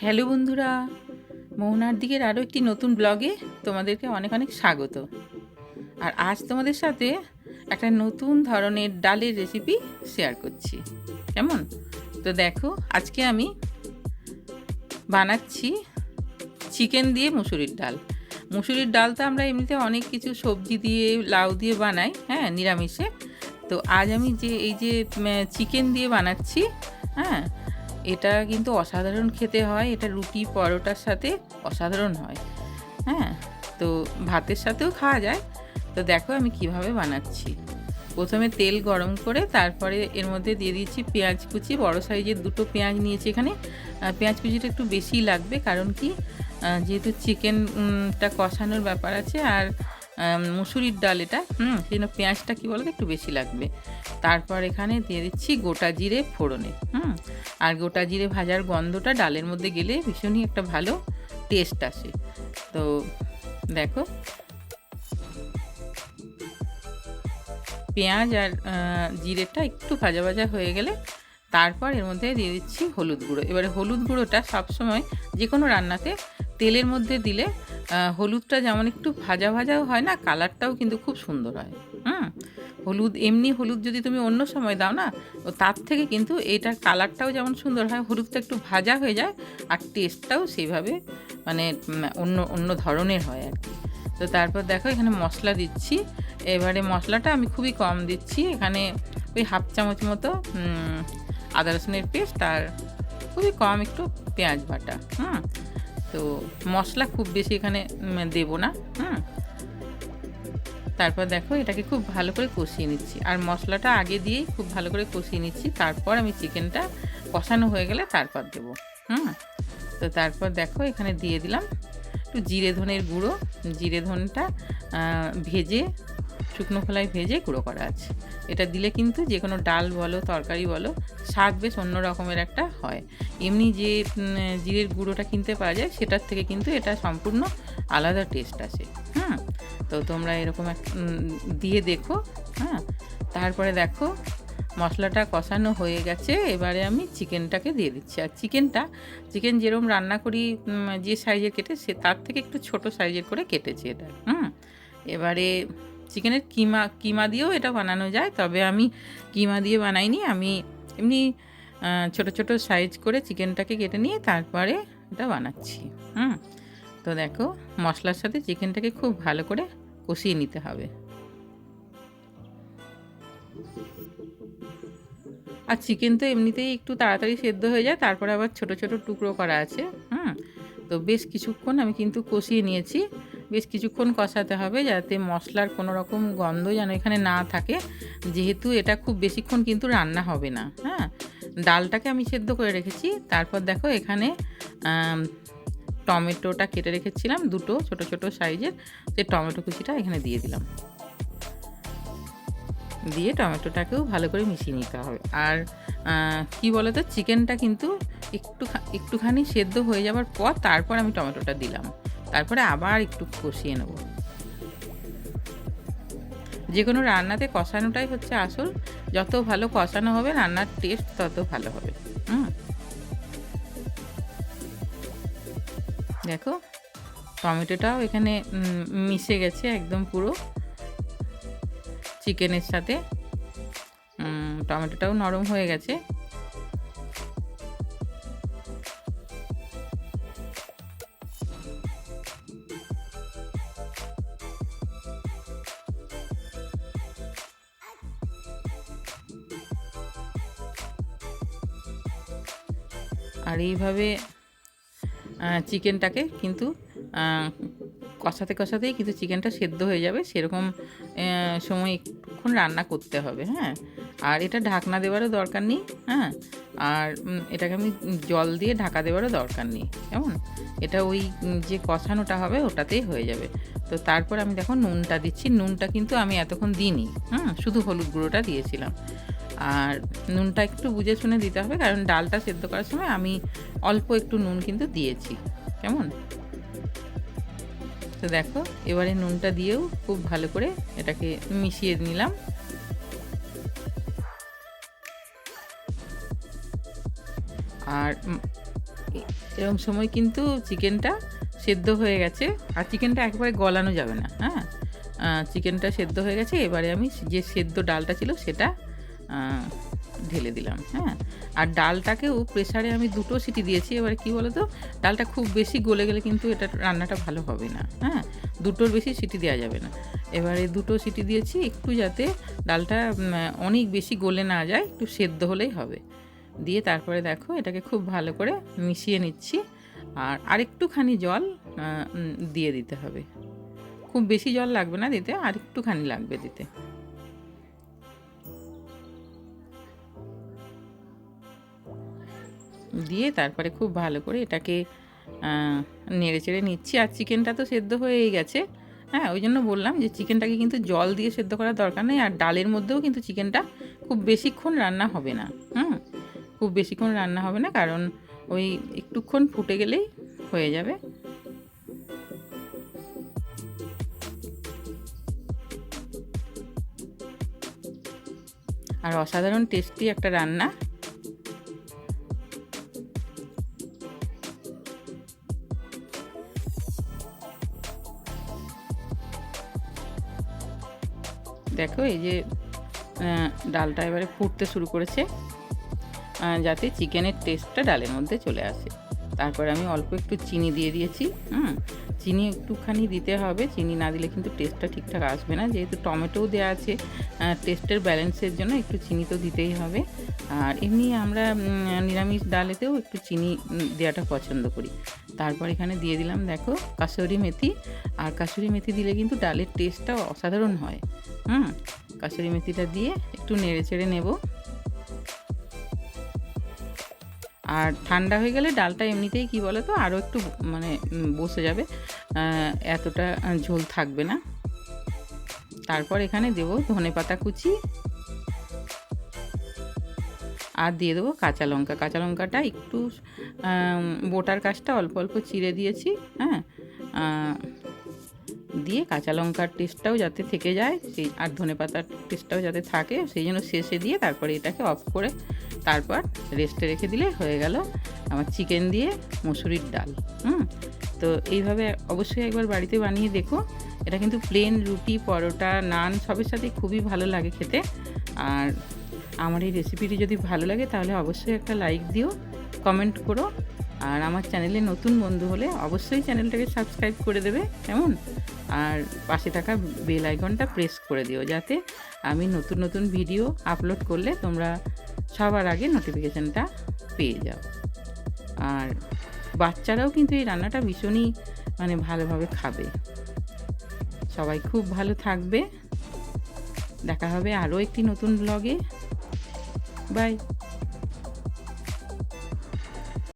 Hello বন্ধুরা মোহনার দিকের আরও একটি নতুন ব্লগে তোমাদেরকে অনেক অনেক স্বাগত। আর আজ তোমাদের সাথে একটা নতুন ধরনের ডালের রেসিপি শেয়ার করছি। কেমন? তো দেখো, আজকে আমি বানাচ্ছি চিকেন দিয়ে মুসুরির ডাল। মুসুরির ডাল তো আমরা এমনিতে অনেক কিছু সবজি দিয়ে, লাউ দিয়ে বানাই হ্যাঁ নিরামিষে। তো আজ আমি যে, এই যে চিকেন দিয়ে বানাচ্ছি হ্যাঁ এটা কিন্তু অসাধারণ খেতে হয়, এটা রুটি পরোটার সাথে অসাধারণ হয়। হ্যাঁ তো ভাতের সাথেও খাওয়া যায়। তো দেখো আমি কীভাবে বানাচ্ছি। প্রথমে তেল গরম করে তারপরে এর মধ্যে দিয়ে দিচ্ছি পেঁয়াজ কুচি, বড় সাইজের দুটো পেঁয়াজ নিয়েছি এখানে। পেঁয়াজ কুচিটা একটু বেশি লাগবে, কারণ কি যেহেতু চিকেনটা কষানোর ব্যাপার আছে আর মুসুরির ডাল এটা, হুম, সেই জন্য পেঁয়াজটা কী বলতো, একটু বেশি লাগবে। তারপর এখানে দিয়ে দিচ্ছি গোটা জিরে ফোড়নে, হুম, আর গোটা জিরে ভাজার গন্ধটা ডালের মধ্যে গেলে ভীষণই একটা ভালো টেস্ট আসে। তো দেখো। পেঁয়াজ আর জিরেটা একটু ভাজা ভাজা হয়ে গেলে তারপর এর মধ্যে দিয়ে দিচ্ছি হলুদ গুঁড়ো। এবারে হলুদ গুঁড়োটা সবসময় যে কোনো রান্নাতে তেলের মধ্যে দিলে হলুদটা যেমন একটু ভাজা ভাজাও হয় না, কালারটাও কিন্তু খুব সুন্দর হয়। হুম? হলুদ, এমনি হলুদ যদি তুমি অন্য সময় দাও না, তো তার থেকে কিন্তু এটার কালারটাও যেমন সুন্দর হয়, হলুদটা একটু ভাজা হয়ে যায়, আর টেস্টটাও সেইভাবে মানে অন্য অন্য ধরনের হয় আর কি। তো তারপর দেখো এখানে মশলা দিচ্ছি। এবারে মশলাটা আমি খুবই কম দিচ্ছি। এখানে ওই হাফ চামচ মতো আদা রসুনের পেস্ট আর খুবই কম একটু পেঁয়াজ বাটা, হুম? তো মশলা খুব বেশি এখানে দেব না, হুম? তারপর দেখো, এটাকে খুব ভালো করে কষিয়ে নিচ্ছি। আর মশলাটা আগে দিয়েই খুব ভালো করে কষিয়ে নিচ্ছি। তারপর আমি চিকেনটা কষানো হয়ে গেলে তারপর দেবো, হুম? তো তারপর দেখো, এখানে দিয়ে দিলাম একটু জিরে ধনের গুঁড়ো। জিরে ধনটা ভেজে শুকনো খোলায় ভেজে গুঁড়ো করা আছে। এটা দিলে কিন্তু যে কোনো ডাল বলো, তরকারি বলো, স্বাদ বেশ অন্য রকমের একটা হয়। এমনি যে জিরের গুঁড়োটা কিনতে পাওয়া যায়, সেটার থেকে কিন্তু এটা সম্পূর্ণ আলাদা টেস্ট আসে। হ্যাঁ তো তোমরা এরকম এক দিয়ে দেখো হ্যাঁ? তারপরে দেখো, মশলাটা কষানো হয়ে গেছে, এবারে আমি চিকেনটাকে দিয়ে দিচ্ছি। আর চিকেনটা, চিকেন যেরকম রান্না করি যে সাইজের কেটে, সে তার থেকে একটু ছোট সাইজের করে কেটেছি এটা। হুম? এবারে চিকেনের কিমা কিমা দিয়েও এটা বানানো যায়, তবে আমি কিমা দিয়ে বানাইনি। আমি এমনি ছোট ছোট সাইজ করে চিকেনটাকে কেটে নিয়ে তারপরে এটা বানাচ্ছি। হুম? তো দেখো, মশলার সাথে চিকেনটাকে খুব ভালো করে কষিয়ে নিতে হবে। আর চিকেন তো এমনিতেই একটু তাড়াতাড়ি সেদ্ধ হয়ে যায়, তারপরে আবার ছোট ছোট টুকরো করা আছে। হুম? তো বেশ কিছুক্ষণ আমি কিন্তু কষিয়ে নিয়েছি। বেশ কিছুক্ষণ কষাতে হবে যাতে মশলার কোনো রকম গন্ধ যেন এখানে না থাকে। যেহেতু এটা খুব বেশিক্ষণ কিন্তু রান্না হবে না হ্যাঁ? ডালটাকে আমি সেদ্ধ করে রেখেছি। তারপর দেখো এখানে টমেটোটা কেটে রেখেছিলাম দুটো ছোট ছোট সাইজের। সেই টমেটো কুচিটা এখানে দিয়ে দিলাম। দিয়ে টমেটোটাকেও ভালো করে মিশিয়ে নিতে হবে। আর কি বলতো, চিকেনটা কিন্তু একটু একটুখানি সেদ্ধ হয়ে যাওয়ার পর তারপর আমি টমেটোটা দিলাম। তারপরে আবার একটু কষিয়ে নেব। যে কোনো রান্নাতে কষানোটাই হচ্ছে আসল। যত ভালো কষানো হবে, রান্নার টেস্ট তত ভালো হবে। হুম? দেখো, টমেটোটাও এখানে মিশে গেছে একদম পুরো। চিকেনের সাথে। টমেটোটাও নরম হয়ে গেছে। আর এইভাবে চিকেনটাকে কিন্তু কষাতে কষাতেই কিন্তু চিকেনটা সেদ্ধ হয়ে যাবে। সেরকম সময় একটুক্ষণ রান্না করতে হবে হ্যাঁ? আর এটা ঢাকনা দেওয়ারও দরকার নেই হ্যাঁ? আর এটাকে আমি জল দিয়ে ঢাকা দেওয়ারও দরকার নেই, কেমন? এটা ওই যে কষানোটা হবে ওটাতেই হয়ে যাবে। তো তারপর আমি দেখো নুনটা দিচ্ছি। নুনটা কিন্তু আমি এতক্ষণ দিইনি হ্যাঁ? শুধু হলুদ গুঁড়োটা দিয়েছিলাম। আর নুনটা একটু বুঝে শুনে দিতে হবে, কারণ ডালটা সেদ্ধ করার সময় আমি অল্প একটু নুন কিন্তু দিয়েছি। কেমন? তো দেখো, এবারে নুনটা দিয়েও খুব ভালো করে এটাকে মিশিয়ে নিলাম। আর এরকম সময় কিন্তু চিকেনটা সেদ্ধ হয়ে গেছে, আর চিকেনটা একেবারে গলানো যাবে না হ্যাঁ? চিকেনটা সেদ্ধ হয়ে গেছে, এবারে আমি যে সেদ্ধ ডালটা ছিল সেটা ঢেলে দিলাম হ্যাঁ? আর ডালটাকেও প্রেসারে আমি দুটো সিটি দিয়েছি, এবার কি বলো তো ডালটা খুব বেশি গলে গেলে কিন্তু এটা রান্নাটা ভালো হবে না হ্যাঁ? দুটোর বেশি সিটি দেওয়া যাবে না। এবারে দুটো সিটি দিয়েছি, একটু যাতে ডালটা অনেক বেশি গলে না যায়, একটু সেদ্ধ হলেই হবে। দিয়ে তারপরে দেখো, এটাকে খুব ভালো করে মিশিয়ে নিচ্ছি। আর আরেকটুখানি জল দিয়ে দিতে হবে। খুব বেশি জল লাগবে না দিতে আর একটুখানি লাগবে দিতে। দিয়ে তারপরে খুব ভালো করে এটাকে নেড়ে চেড়ে নিচ্ছি। আর চিকেনটা তো সেদ্ধ হয়েই গেছে। হ্যাঁ ওই জন্য বললাম যে চিকেনটাকে কিন্তু জল দিয়ে সেদ্ধ করার দরকার নেই। আর ডালের মধ্যেও কিন্তু চিকেনটা খুব বেশিক্ষণ রান্না হবে না। হুম, খুব বেশিক্ষণ রান্না হবে না, কারণ ওই একটুক্ষণ ফুটে গেলেই হয়ে যাবে। আর অসাধারণ টেস্টি একটা রান্না। দেখো, এই যে ডালটা এবারে ফুটতে শুরু করেছে যাতে চিকেনের টেস্টটা ডালের মধ্যে চলে আসে। তারপরে আমি অল্প একটু চিনি দিয়ে দিয়েছি, হুম? চিনি একটুখানি দিতে হবে, চিনি না দিলে কিন্তু টেস্টটা ঠিকঠাক আসবে না। যেহেতু টমেটোও দেওয়া আছে টেস্টের ব্যালেন্সের জন্য একটু চিনি তো দিতেই হবে। আর এমনি আমরা নিরামিষ ডালেতেও একটু চিনি দেওয়াটা পছন্দ করি। তারপর এখানে দিয়ে দিলাম, দেখো, কাসুরি মেথি। আর কাসুরি মেথি দিলে কিন্তু ডালের টেস্টটা অসাধারণ হয়। হুম কাসুরি মেথিটা দিয়ে একটু নেড়ে চেড়ে নেব। আর ঠান্ডা হয়ে গেলে ডালটা এমনিতেই কি বলো তো আরও একটু মানে বসে যাবে। এতটা ঝোল থাকবে না। তারপর এখানে দেবো ধনে পাতা কুচি। আর দিয়ে দেবো কাঁচা লঙ্কা। কাঁচা লঙ্কাটা একটু বোটার কাজটা অল্প অল্প চিড়ে দিয়েছি হ্যাঁ। দিয়ে কাঁচা লঙ্কার টেস্টটাও যাতে থেকে যায়, সেই আর ধনে পাতার টেস্টটাও যাতে থাকে, সেই জন্য শেষে দিয়ে তারপরে এটাকে অফ করে তারপর রেস্টে রেখে দিলে হয়ে গেল আমার চিকেন দিয়ে মুসুরির ডাল। হুম? তো এইভাবে অবশ্যই একবার বাড়িতে বানিয়ে দেখো। এটা কিন্তু প্লেন রুটি, পরোটা, নান সবের সাথে খুবই ভালো লাগে খেতে। আর আমার এই রেসিপিটি যদি ভালো লাগে তাহলে অবশ্যই একটা লাইক দিও কমেন্ট করো। আর আমার চ্যানেলে নতুন বন্ধু হলে অবশ্যই চ্যানেলটাকে সাবস্ক্রাইব করে দেবে, কেমন? আর পাশে থাকা বেল আইকনটা প্রেস করে দিও যাতে আমি নতুন নতুন ভিডিও আপলোড করলে তোমরা সবার আগে নোটিফিকেশানটা পেয়ে যাও। আর বাচ্চারাও কিন্তু এই রান্নাটা ভীষণই মানে ভালোভাবে খাবে। সবাই খুব ভালো থাকবে। দেখা হবে আরও একটি নতুন ব্লগে বাই